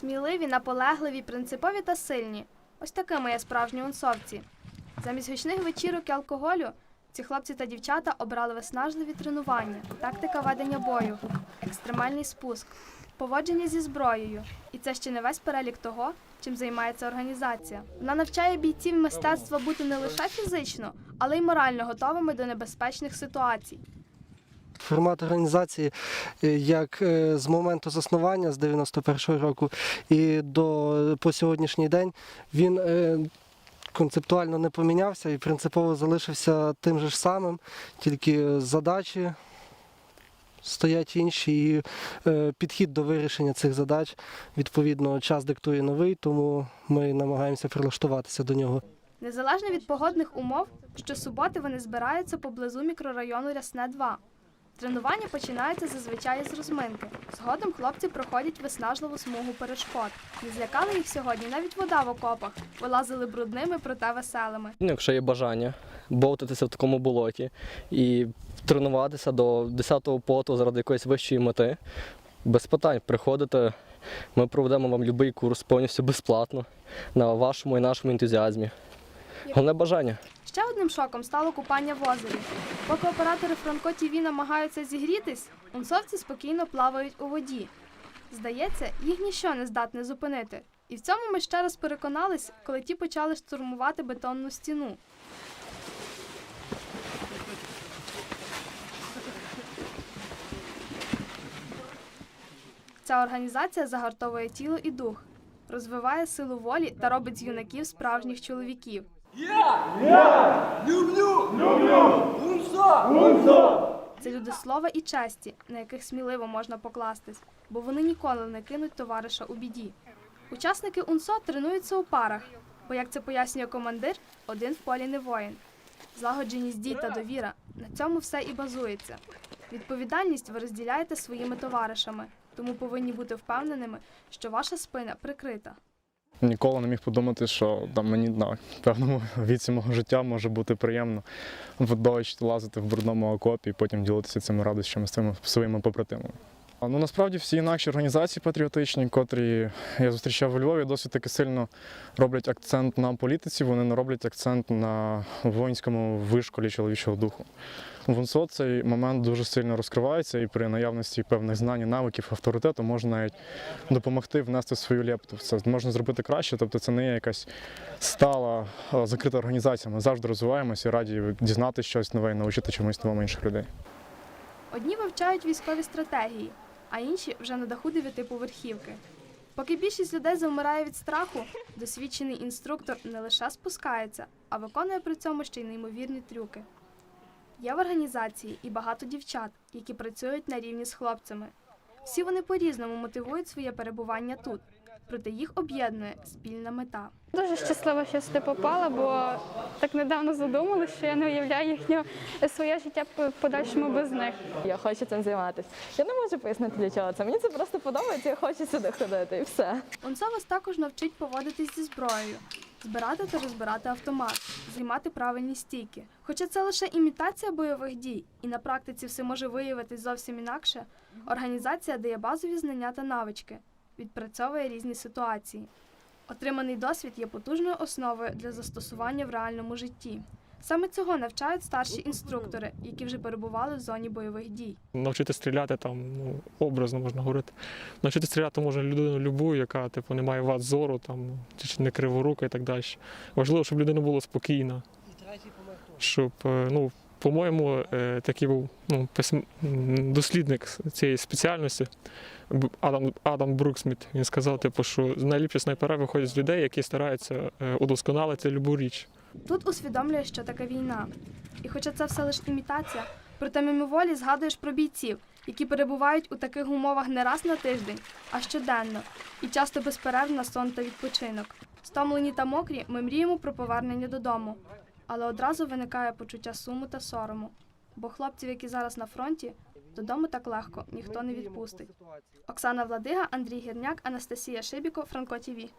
Сміливі, наполегливі, принципові та сильні. Ось такими є справжні унсовці. Замість гучних вечірок і алкоголю ці хлопці та дівчата обрали виснажливі тренування, тактика ведення бою, екстремальний спуск, поводження зі зброєю. І це ще не весь перелік того, чим займається організація. Вона навчає бійців мистецтва бути не лише фізично, але й морально готовими до небезпечних ситуацій. Формат організації е, як е, з моменту заснування з 91-го року і до по сьогоднішній день він е, концептуально не помінявся і принципово залишився тим же ж самим, тільки задачі стоять інші, і підхід до вирішення цих задач відповідно час диктує новий, тому ми намагаємося прилаштуватися до нього. Незалежно від погодних умов, щосуботи вони збираються поблизу мікрорайону Рясне 2. Тренування починаються зазвичай з розминки. Згодом хлопці проходять виснажливу смугу перешкод. Не злякали їх сьогодні навіть вода в окопах, вилазили брудними, проте веселими. Ну, Якщо є бажання бовтатися в такому болоті і тренуватися до 10-го поту заради якоїсь вищої мети, без питань приходите. Ми проведемо вам будь-який курс повністю безплатно на вашому і нашому ентузіазмі. Головне бажання. Ще одним шоком стало купання в озері. Поки оператори Франко ТВ намагаються зігрітись, унцовці спокійно плавають у воді. Здається, їх ніщо не здатне зупинити. І в цьому ми ще раз переконались, коли ті почали штурмувати бетонну стіну. Ця організація загартовує тіло і дух, розвиває силу волі та робить з юнаків справжніх чоловіків. Це люди слова і честі, на яких сміливо можна покластись, бо вони ніколи не кинуть товариша у біді. Учасники УНСО тренуються у парах, бо, як це пояснює командир, один в полі не воїн. Злагодженість дій та довіра на цьому все і базується. Відповідальність ви розділяєте своїми товаришами, тому повинні бути впевненими, що ваша спина прикрита. Ніколи не міг подумати, що там мені на певному віці мого життя може бути приємно в дощ лазити в брудному окопі і потім ділитися цими радощами з цими своїми побратимами. Ну насправді всі інакші організації патріотичні, котрі я зустрічав у Львові, досить таки сильно роблять акцент на політиці, вони не роблять акцент на воїнському вишколі чоловічого духу. В УНСО цей момент дуже сильно розкривається, і при наявності певних знань, навиків, авторитету можна навіть допомогти внести свою лепту. Це можна зробити краще, тобто це не є якась стала закрита організація. Ми завжди розвиваємося і раді дізнатися щось нове і навчити чомусь новому інших людей. Одні вивчають військові стратегії, а інші вже на даху дев'ятиповерхівки. Поки більшість людей завмирає від страху, досвідчений інструктор не лише спускається, а виконує при цьому ще й неймовірні трюки. Є в організації і багато дівчат, які працюють на рівні з хлопцями. Всі вони по-різному мотивують своє перебування тут, проте їх об'єднує спільна мета. Дуже щаслива, що сюди попала, бо так недавно задумалася, що я не уявляю їхнє своє життя в подальшому без них. Я хочу цим займатися. Я не можу пояснити для чого це. Мені це просто подобається, я хочу сюди ходити і все. Онцо вас також навчить поводитись зі зброєю, збирати та розбирати автомат, займати правильні стійки. Хоча це лише імітація бойових дій, і на практиці все може виявитись зовсім інакше, організація дає базові знання та навички, відпрацьовує різні ситуації. Отриманий досвід є потужною основою для застосування в реальному житті. Саме цього навчають старші інструктори, які вже перебували в зоні бойових дій. навчити стріляти там, ну, образно можна говорити. Навчити стріляти можна людину любу, яка типу, не має вад зору, там, чи не криворука і так далі. Важливо, щоб людина була спокійна. Щоб, е, ну, по-моєму, е, такий був ну, дослідник цієї спеціальності Адам, Адам Бруксміт. Він сказав, типу, що найліпші снайпера виходять з людей, які стараються е, удосконалити любу річ. Тут усвідомлюєш, що таке війна. І хоча це все лише імітація, проте мимоволі згадуєш про бійців, які перебувають у таких умовах не раз на тиждень, а щоденно, і часто безперервно сон та відпочинок. Стомлені та мокрі, ми мріємо про повернення додому. Але одразу виникає почуття суму та сорому. Бо хлопців, які зараз на фронті, додому так легко ніхто не відпустить. Оксана Владига, Андрій Гірняк, Анастасія Шибіко, Франко ТІВІ.